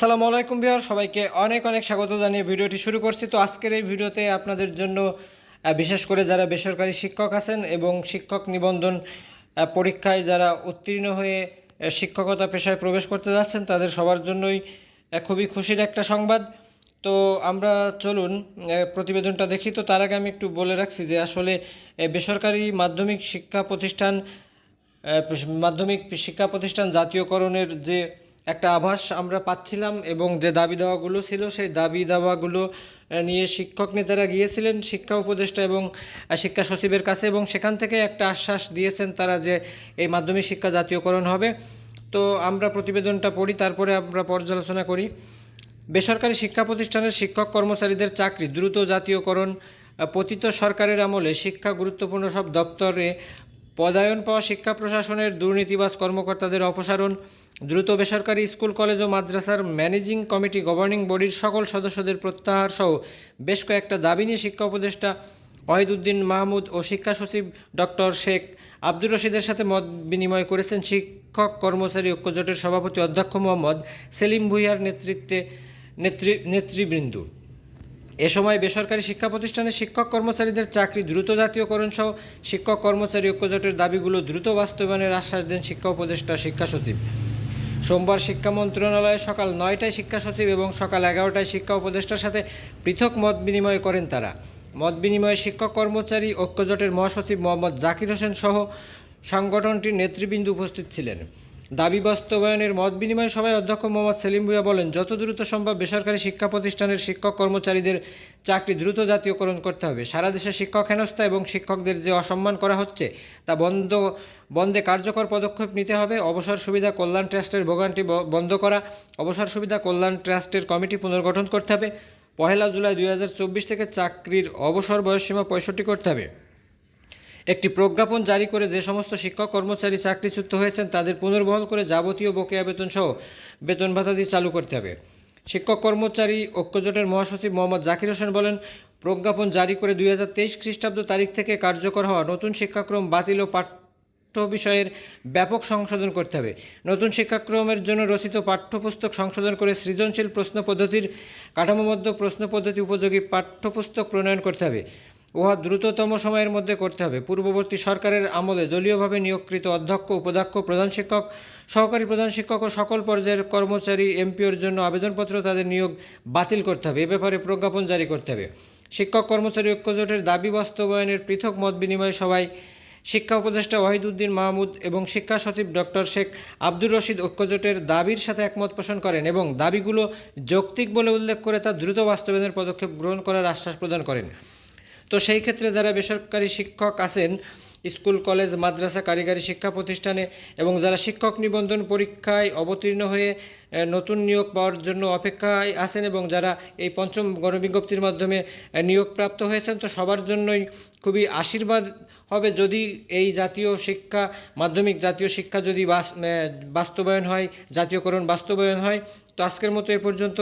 আসসালামু আলাইকুম বিহার সবাইকে অনেক অনেক স্বাগত জানিয়ে ভিডিওটি শুরু করছি। তো আজকের এই ভিডিওতে আপনাদের জন্য বিশেষ করে যারা বেসরকারি শিক্ষক আছেন এবং শিক্ষক নিবন্ধন পরীক্ষায় যারা উত্তীর্ণ হয়ে শিক্ষকতা পেশায় প্রবেশ করতে যাচ্ছেন, তাদের সবার জন্যই খুবই খুশির একটা সংবাদ। তো আমরা চলুন প্রতিবেদনটা দেখি। তো তার আগে আমি একটু বলে রাখছি যে আসলে বেসরকারি মাধ্যমিক শিক্ষা প্রতিষ্ঠান মাধ্যমিক শিক্ষা প্রতিষ্ঠান জাতীয়করণের যে একটা আভাস আমরা পাচ্ছিলাম এবং যে দাবি দাওয়াগুলো ছিল, সেই দাবি দাওয়াগুলো নিয়ে শিক্ষক নেতারা গিয়েছিলেন শিক্ষা উপদেষ্টা এবং শিক্ষা সচিবের কাছে এবং সেখান থেকে একটা আশ্বাস দিয়েছেন তারা যে এই মাধ্যমিক শিক্ষা জাতীয়করণ হবে। তো আমরা প্রতিবেদনটা পড়ি, তারপরে আমরা পর্যালোচনা করি। বেসরকারি শিক্ষা প্রতিষ্ঠানের শিক্ষক কর্মচারীদের চাকরি, দ্রুত জাতীয়করণ পতিত সরকারের আমলে শিক্ষা গুরুত্বপূর্ণ সব দপ্তরে পদায়ন পাওয়া শিক্ষা প্রশাসনের দুর্নীতিবাজ কর্মকর্তাদের অপসারণ, দ্রুত বেসরকারি স্কুল, কলেজ ও মাদ্রাসার ম্যানেজিং কমিটি, গভর্নিং বডির সকল সদস্যদের প্রত্যাহার সহ বেশ কয়েকটা দাবি নিয়ে শিক্ষা উপদেষ্টা ওয়াহিদুদ্দিন মাহমুদ ও শিক্ষা সচিব ডক্টর শেখ আব্দুর রশিদের সাথে মত বিনিময় করেছেন শিক্ষক কর্মচারী ঐক্যজোটের সভাপতি অধ্যক্ষ মোহাম্মদ সেলিম ভুইয়ার নেতৃত্বে নেতৃ নেতৃবৃন্দ। এ সময় বেসরকারি শিক্ষা প্রতিষ্ঠানের শিক্ষক কর্মচারীদের চাকরি দ্রুত জাতীয়করণ সহ শিক্ষক কর্মচারী ঐক্যজোটের দাবিগুলো দ্রুত বাস্তবায়নের আশ্বাস দেন শিক্ষা উপদেষ্টা, শিক্ষা সচিব। সোমবার শিক্ষা মন্ত্রণালয়ে সকাল নয়টায় শিক্ষা সচিব এবং সকাল এগারোটায় শিক্ষা উপদেষ্টার সাথে পৃথক মত বিনিময় করেন তারা। মত বিনিময়ে শিক্ষক কর্মচারী ঐক্যজোটের মহাসচিব মোহাম্মদ জাকির হোসেন সহ সংগঠনটির নেতৃবৃন্দ উপস্থিত ছিলেন। দাবি বাস্তবায়নের মত বিনিময় সভায় অধ্যক্ষ মোহাম্মদ সেলিম ভুইয়া বলেন, যত দ্রুত সম্ভব বেসরকারি শিক্ষা প্রতিষ্ঠানের শিক্ষক কর্মচারীদের চাকরি দ্রুত জাতীয়করণ করতে হবে। সারা দেশে শিক্ষক হেনস্থা এবং শিক্ষকদের যে অসম্মান করা হচ্ছে, তা বন্ধ বন্ধে কার্যকর পদক্ষেপ নিতে হবে। অবসর সুবিধা কল্যাণ ট্রাস্টের ভোগান্তি ব- বন্ধ করা। অবসর সুবিধা কল্যাণ ট্রাস্টের কমিটি পুনর্গঠন করতে হবে। পহেলা জুলাই দুই হাজার চব্বিশ থেকে চাকরির অবসর বয়সসীমা পঁয়ষট্টি করতে হবে। একটি প্রজ্ঞাপন জারি করে যে সমস্ত শিক্ষক, কর্মচারী চাকরিচ্যুত হয়েছেন, তাদের পুনর্বহাল করে যাবতীয় বকেয়া বেতন সহ বেতন ভাতা দিয়ে চালু করতে হবে। শিক্ষক, কর্মচারী ঐক্যজোটের মহাসচিব মোহাম্মদ জাকির হোসেন বলেন, প্রজ্ঞাপন জারি করে দুই হাজার তেইশ খ্রিস্টাব্দ তারিখ থেকে কার্যকর হওয়া নতুন শিক্ষাক্রম বাতিল ও পাঠ্য বিষয়ের ব্যাপক সংশোধন করতে হবে। নতুন শিক্ষাক্রমের জন্য রচিত পাঠ্যপুস্তক সংশোধন করে সৃজনশীল প্রশ্ন পদ্ধতির কাঠামোবদ্ধ প্রশ্ন পদ্ধতি উপযোগী পাঠ্যপুস্তক প্রণয়ন করতে হবে। উহা দ্রুততম সময়ের মধ্যে করতে হবে। পূর্ববর্তী সরকারের আমলে দলীয়ভাবে নিয়োগকৃত অধ্যক্ষ, উপাধ্যক্ষ, প্রধান শিক্ষক, সহকারী প্রধান শিক্ষক ও সকল পর্যায়ের কর্মচারী, এমপিওর জন্য আবেদনপত্র তাদের নিয়োগ বাতিল করতে হবে। এ ব্যাপারে প্রজ্ঞাপন জারি করতে হবে। শিক্ষক, কর্মচারী ঐক্যজোটের দাবি বাস্তবায়নের পৃথক মত বিনিময় সভায় শিক্ষা উপদেষ্টা ওয়াহিদুদ্দিন মাহমুদ এবং শিক্ষা সচিব ডক্টর শেখ আব্দুর রশিদ ঐক্যজোটের দাবির সাথে একমত পোষণ করেন এবং দাবিগুলো যৌক্তিক বলে উল্লেখ করে তা দ্রুত বাস্তবায়নের পদক্ষেপ গ্রহণ করার আশ্বাস প্রদান করেন। তো সেই ক্ষেত্রে যারা বেসরকারি শিক্ষক আছেন স্কুল কলেজ মাদ্রাসা কারিগরি শিক্ষা প্রতিষ্ঠানে এবং যারা শিক্ষক নিবন্ধন পরীক্ষায় অবতীর্ণ হয়ে নতুন নিয়োগ পাওয়ার জন্য অপেক্ষায় আছেন এবং যারা এই পঞ্চম গণবিজ্ঞপ্তির মাধ্যমে আহ, নিয়োগপ্রাপ্ত হয়েছেন তো সবার জন্যই খুবই আশীর্বাদ হবে যদি এই জাতীয় শিক্ষা মাধ্যমিক জাতীয় শিক্ষা যদি বাস- বাস্তবায়ন হয় জাতীয়করণ বাস্তবায়ন হয়। তো আজকের মতো এ পর্যন্ত।